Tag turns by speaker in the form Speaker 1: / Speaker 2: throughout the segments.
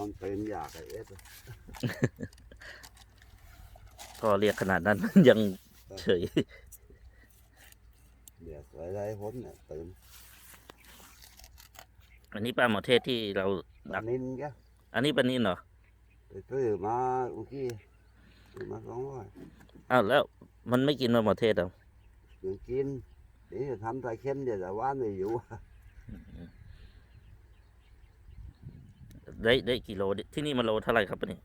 Speaker 1: อนเป็นอยากไอ้เอส
Speaker 2: ก็เรียกขนาดนั้น ยังเฉย
Speaker 1: เดี๋ยวไว้ได้พ้นเนี่ยตื่น
Speaker 2: อันนี้ปลาหมอเทศที่เรา
Speaker 1: ตอนนินแก
Speaker 2: อันนี้ปลานินเหรอ
Speaker 1: ไปซื้อมาเมื่อกี้ซื้อมาสองร้อย
Speaker 2: อ้าวแล้วมันไม่กินปลาหมอเทศเหรอ
Speaker 1: ยังกินนี่จะทำใส่เค็มเดี๋ยวแต่ว่านไม่อยู่
Speaker 2: ได้ได้กี่โลที่นี่มันโลเท่าไหร่ครับปลานิน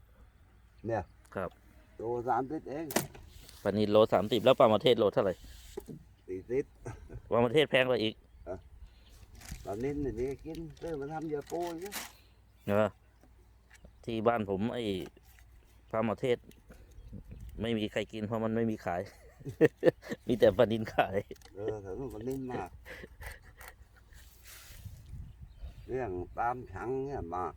Speaker 1: เนี่ย
Speaker 2: ครับ
Speaker 1: โตสามสิบเอง
Speaker 2: ปลานินโลสามสิบแล้วปลาหมอเทศโลเท่าไหร่
Speaker 1: สี่สิบ
Speaker 2: ปลาหมอเทศแพงกว่าอีก
Speaker 1: ตอนนินนี่กินซื้อมาทำยาปูอีก
Speaker 2: เนอะที่บ้านผมไอ้ปลาหมอเทศ ไม่มีใครกินเพราะมันไม่มีขาย มีแต่ปลานินขาย
Speaker 1: เออแต่มันนิ่มมากเรื่องตามฉังเนี่ยมาก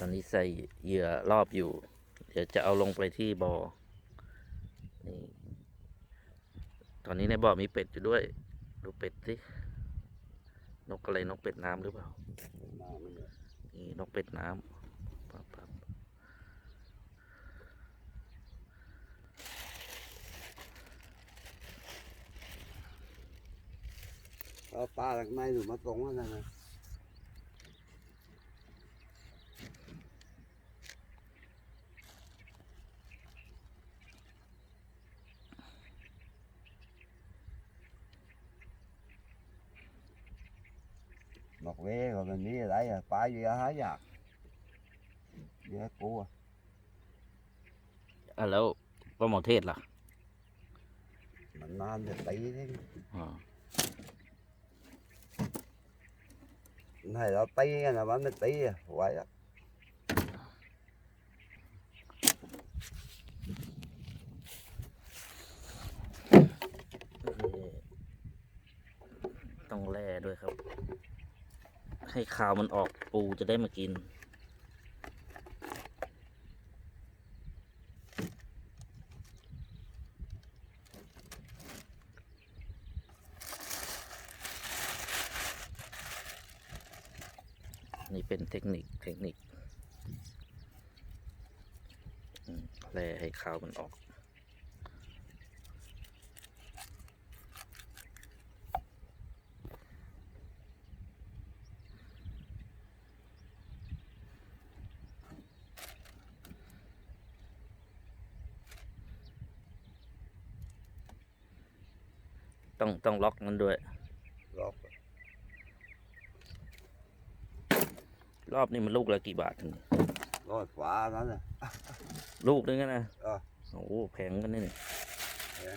Speaker 2: ตอนนี้ใส่เหยื่อรอบอยู่ เดี๋ยวจะเอาลงไปที่บ่อนี่ตอนนี้ในบ่อมีเป็ดอยู่ด้วย ดูเป็ดสินกอะไรนกเป็ดน้ำหรือเปล่า
Speaker 1: นี่น
Speaker 2: กเป็ดน้ำปั๊บปั๊บ
Speaker 1: เอาปลาจากไหนอยู่มาตรงแล้วนะ บอกเว้ก็มันมีอะไรอะปลาเยอะหายากเยอะกูอะ
Speaker 2: อะแล้วปลาหมอเทศล่ะ
Speaker 1: มันนานจะตีนี่
Speaker 2: อ่า
Speaker 1: ให้เราตีกันนะมันไม่ตีอะไหวอะ
Speaker 2: ต้องแล่ด้วยครับ ให้ข่าวมันออกปูจะได้มากิน นี่เป็นเทคนิคเทคนิคแล่ให้ข่าวมันออก ต้องต้องล็อกมันด้วย
Speaker 1: รอบ
Speaker 2: รอบนี้มันลูกละกี่บาทถึง
Speaker 1: รอดขวานั้นน่ะ
Speaker 2: ลูกนึงอะนะ
Speaker 1: เออ
Speaker 2: โอ้โหแพงกันนี่นี่
Speaker 1: แพง